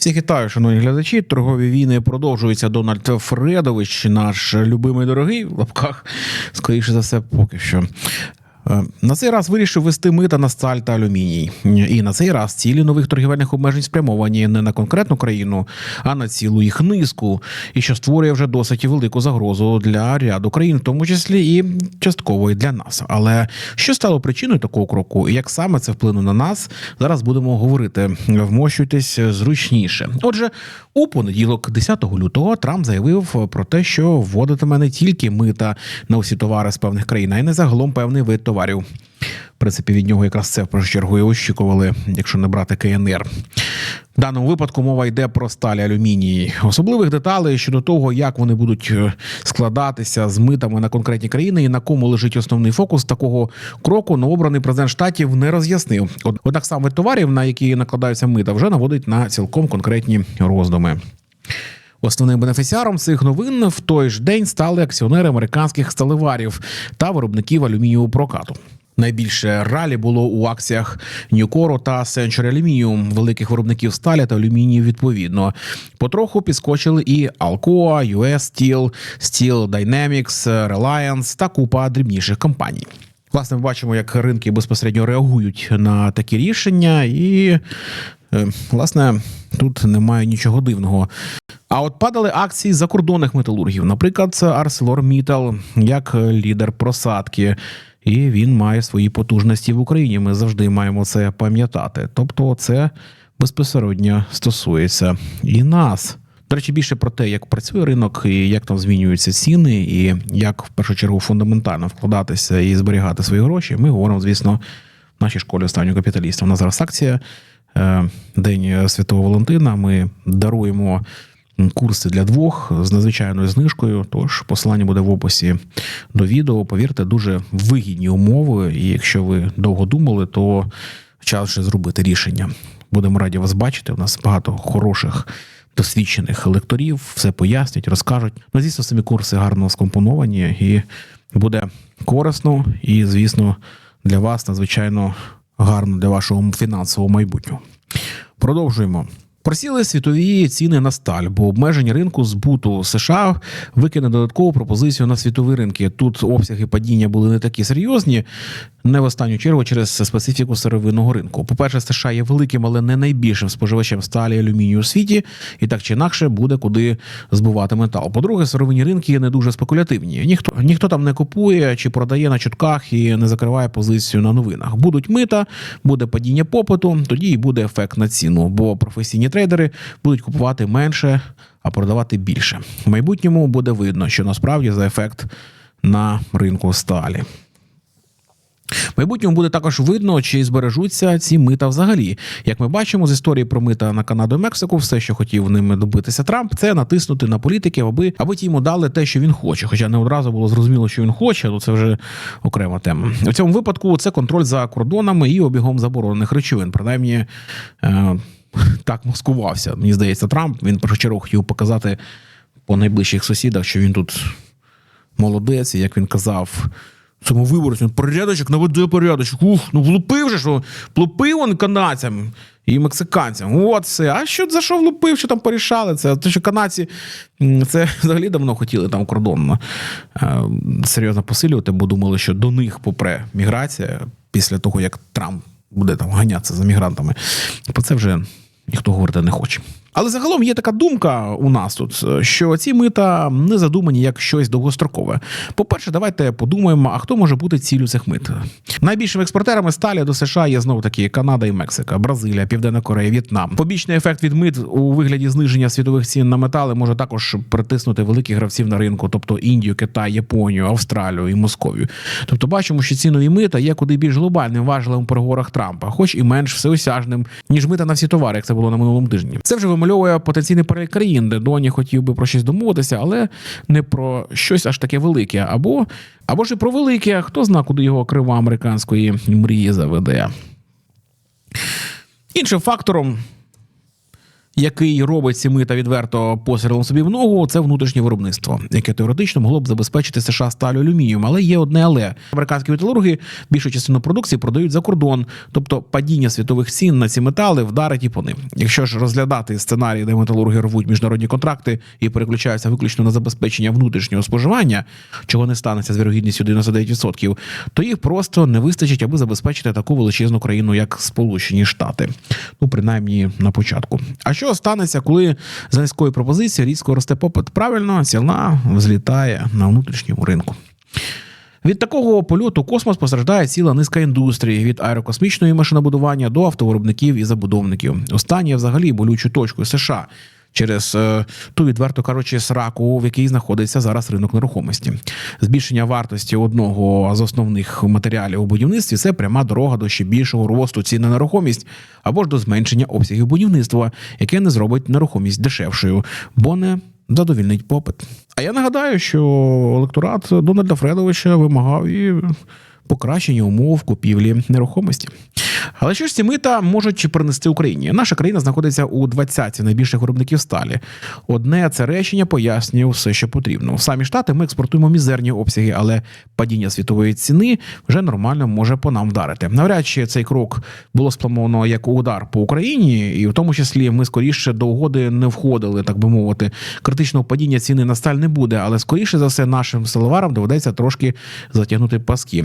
Всіх вітаю, шановні глядачі. Торгові війни продовжуються. Дональд Фредович, наш любимий дорогий в лапках. Скоріше за все, поки що. Е, На цей раз вирішив вести мита на сталь та алюміній. І на цей раз цілі нових торгівельних обмежень спрямовані не на конкретну країну, а на цілу їх низку, і що створює вже досить велику загрозу для ряду країн, в тому числі і частково і для нас. Але що стало причиною такого кроку, і як саме це вплине на нас, зараз будемо говорити. Вмощуйтесь зручніше. Отже, у понеділок, 10 лютого, Трамп заявив про те, що вводитиме не тільки мита на усі товари з певних країн, а й не загалом певний вид товарів. В принципі, від нього якраз це в першу чергу і очікували, якщо не брати КНР. В даному випадку мова йде про сталь алюміній. Особливих деталей щодо того, як вони будуть е, складатися з митами на конкретні країни і на кому лежить основний фокус такого кроку, новообраний президент штатів не роз'яснив. Од- Однак саме товарів, на які накладаються мита, вже наводить на цілком конкретні роздуми. Основним бенефіціаром цих новин в той ж день стали акціонери американських сталеварів та виробників алюмінієвого прокату. Найбільше ралі було у акціях Ньюкоро та Century Aluminium, великих виробників сталі та алюмінію відповідно. Потроху підскочили і Alcoa, US Steel, Steel Dynamics, Reliance та купа дрібніших компаній. Власне, ми бачимо, як ринки безпосередньо реагують на такі рішення, і власне тут немає нічого дивного. А от падали акції закордонних металургів, наприклад, ArcelorMittal, як лідер просадки. І він має свої потужності в Україні. Ми завжди маємо це пам'ятати. Тобто, це безпосередньо стосується і нас. До речі, більше про те, як працює ринок, і як там змінюються ціни, і як в першу чергу фундаментально вкладатися і зберігати свої гроші. Ми говоримо, звісно, в нашій школі останнього капіталіста. У нас зараз акція е, День Святого Валентина. Ми даруємо курси для двох з надзвичайною знижкою. Тож посилання буде в описі до відео. Повірте, дуже вигідні умови. І якщо ви довго думали, то час вже зробити рішення. Будемо раді вас бачити. У нас багато хороших. Досвідчених лекторів все пояснять, розкажуть. Ну, звісно, самі курси гарно скомпоновані і буде корисно, і, звісно, для вас надзвичайно гарно для вашого фінансового майбутнього. Продовжуємо. Просіли світові ціни на сталь, бо обмеження ринку збуту США викине додаткову пропозицію на світові ринки. Тут обсяги падіння були не такі серйозні, не в останню чергу через специфіку сировинного ринку. По-перше, США є великим, але не найбільшим споживачем сталі і алюмінію у світі, і так чи інакше буде куди збувати метал. По-друге, сировинні ринки є не дуже спекулятивні. Ніхто ніхто там не купує чи продає на чутках і не закриває позицію на новинах. Будуть мита, буде падіння попиту, тоді і буде ефект на ціну, бо професійні трейдери будуть купувати менше, а продавати більше. В майбутньому буде видно, що насправді за ефект на ринку сталі. Майбутньому буде також видно, чи збережуться ці мита взагалі. Як ми бачимо з історії про мита на Канаду і Мексику, все, що хотів ними добитися Трамп, це натиснути на політиків, аби аби ті йому дали те, що він хоче. Хоча не одразу було зрозуміло, що він хоче, але це вже окрема тема. У цьому випадку це контроль за кордонами і обігом заборонених речовин. Принаймні. Е- так маскувався. Мені здається, Трамп він першу чергу хотів показати по найближчих сусідах, що він тут молодець, і як він казав. Цьому виборцю порядочок наведе порядочок. Ух, ну влупив же, що влупив он канадцям і мексиканцям. От все. А що за що влупив, що там порішали? Це те, що канадці це взагалі давно хотіли там кордон е, серйозно посилювати, бо думали, що до них попре міграція після того, як Трамп буде там ганятися за мігрантами. Про це вже ніхто говорити не хоче. Але загалом є така думка у нас тут, що ці мита не задумані як щось довгострокове. По-перше, давайте подумаємо, а хто може бути ціллю цих мит. Найбільшими експортерами сталі до США є знову таки Канада і Мексика, Бразилія, Південна Корея, В'єтнам. Побічний ефект від мит у вигляді зниження світових цін на метали може також притиснути великих гравців на ринку, тобто Індію, Китай, Японію, Австралію і Московію. Тобто, бачимо, що ці нові мита є куди більш глобальним важливим у переговорах Трампа, хоч і менш всеосяжним, ніж мита на всі товари, як це було на минулому тижні. Це вже вимальовує потенційний перелік країн, де Доні хотів би про щось домовитися, але не про щось аж таке велике, або або ж і про велике, хто зна, куди його крива американської мрії заведе. Іншим фактором. Який робить ці мита відверто пострілом собі в ногу, це внутрішнє виробництво, яке теоретично могло б забезпечити США сталю алюмінієм. Але є одне але американські металурги більшу частину продукції продають за кордон, тобто падіння світових цін на ці метали вдарить і по ним. Якщо ж розглядати сценарії, де металурги рвуть міжнародні контракти і переключаються виключно на забезпечення внутрішнього споживання, чого не станеться з вірогідністю 99%, то їх просто не вистачить, аби забезпечити таку величезну країну, як Сполучені Штати. Ну принаймні на початку. А що станеться, коли за низькою пропозицією різко росте попит? Правильно, ціна взлітає на внутрішньому ринку. Від такого польоту космос постраждає ціла низка індустрій від аерокосмічної машинобудування до автовиробників і забудовників. Останнє взагалі болючу точкою США. Через е, ту відверто кажучи, сраку, в якій знаходиться зараз ринок нерухомості, збільшення вартості одного з основних матеріалів у будівництві це пряма дорога до ще більшого росту цін на нерухомість або ж до зменшення обсягів будівництва, яке не зробить нерухомість дешевшою, бо не задовільнить попит. А я нагадаю, що електорат Дональда Фредовича вимагав і покращення умов купівлі нерухомості. Але що ж ці мита можуть принести Україні? Наша країна знаходиться у 20 найбільших виробників сталі. Одне це речення пояснює все, що потрібно. Самі штати ми експортуємо мізерні обсяги, але падіння світової ціни вже нормально може по нам вдарити. Навряд чи цей крок було сплановано як удар по Україні, і в тому числі ми скоріше до угоди не входили, так би мовити. Критичного падіння ціни на сталь не буде, але скоріше за все нашим силоварам доведеться трошки затягнути паски.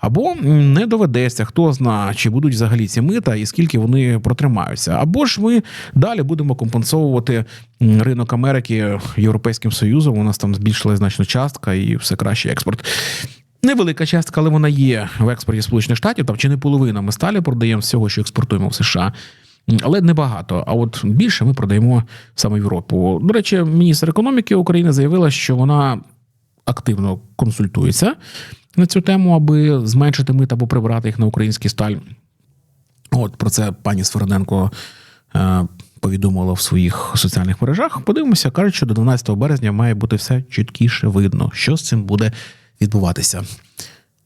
Або не доведеться, хто зна, чи будуть взагалі ці мита і скільки вони протримаються. Або ж ми далі будемо компенсовувати ринок Америки Європейським Союзом. У нас там збільшилась значно частка і все краще експорт. Невелика частка, але вона є в експорті Сполучених Штатів, там чи не половина. Ми сталі продаємо всього, що експортуємо в США. Але небагато. А от більше ми продаємо саме Європу. До речі, міністр економіки України заявила, що вона активно консультується на цю тему, аби зменшити мит або прибрати їх на український сталь. От про це пані Сверденко е, повідомила в своїх соціальних мережах. Подивимося, кажуть, що до 12 березня має бути все чіткіше видно, що з цим буде відбуватися.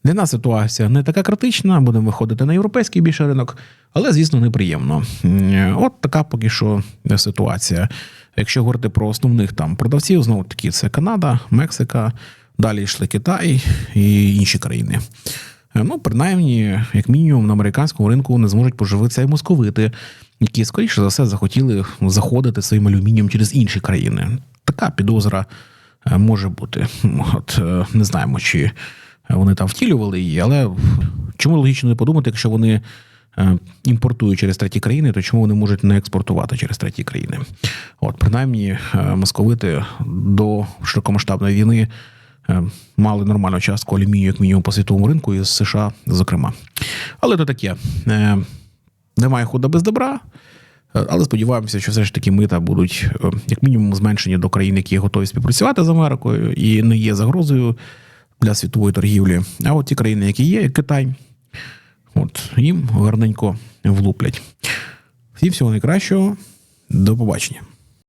Для нас ситуація не така критична, будемо виходити на європейський більше ринок, але, звісно, неприємно. От така поки що ситуація. Якщо говорити про основних там продавців, знову таки це Канада, Мексика. Далі йшли Китай і інші країни. Ну, принаймні, як мінімум, на американському ринку не зможуть поживитися і московити, які, скоріше за все, захотіли заходити своїм алюмінієм через інші країни. Така підозра може бути. От не знаємо, чи вони там втілювали її, але чому логічно не подумати, якщо вони імпортують через треті країни, то чому вони можуть не експортувати через треті країни? От, принаймні, московити до широкомасштабної війни. Мали нормальну частку алюмінію, як мінімум по світовому ринку, і з США, зокрема. Але то таке. Немає худа без добра. Але сподіваємося, що все ж таки мита будуть, як мінімум, зменшені до країн, які готові співпрацювати з Америкою і не є загрозою для світової торгівлі. А от ті країни, які є, як Китай, от їм гарненько влуплять. Всім всього найкращого. До побачення.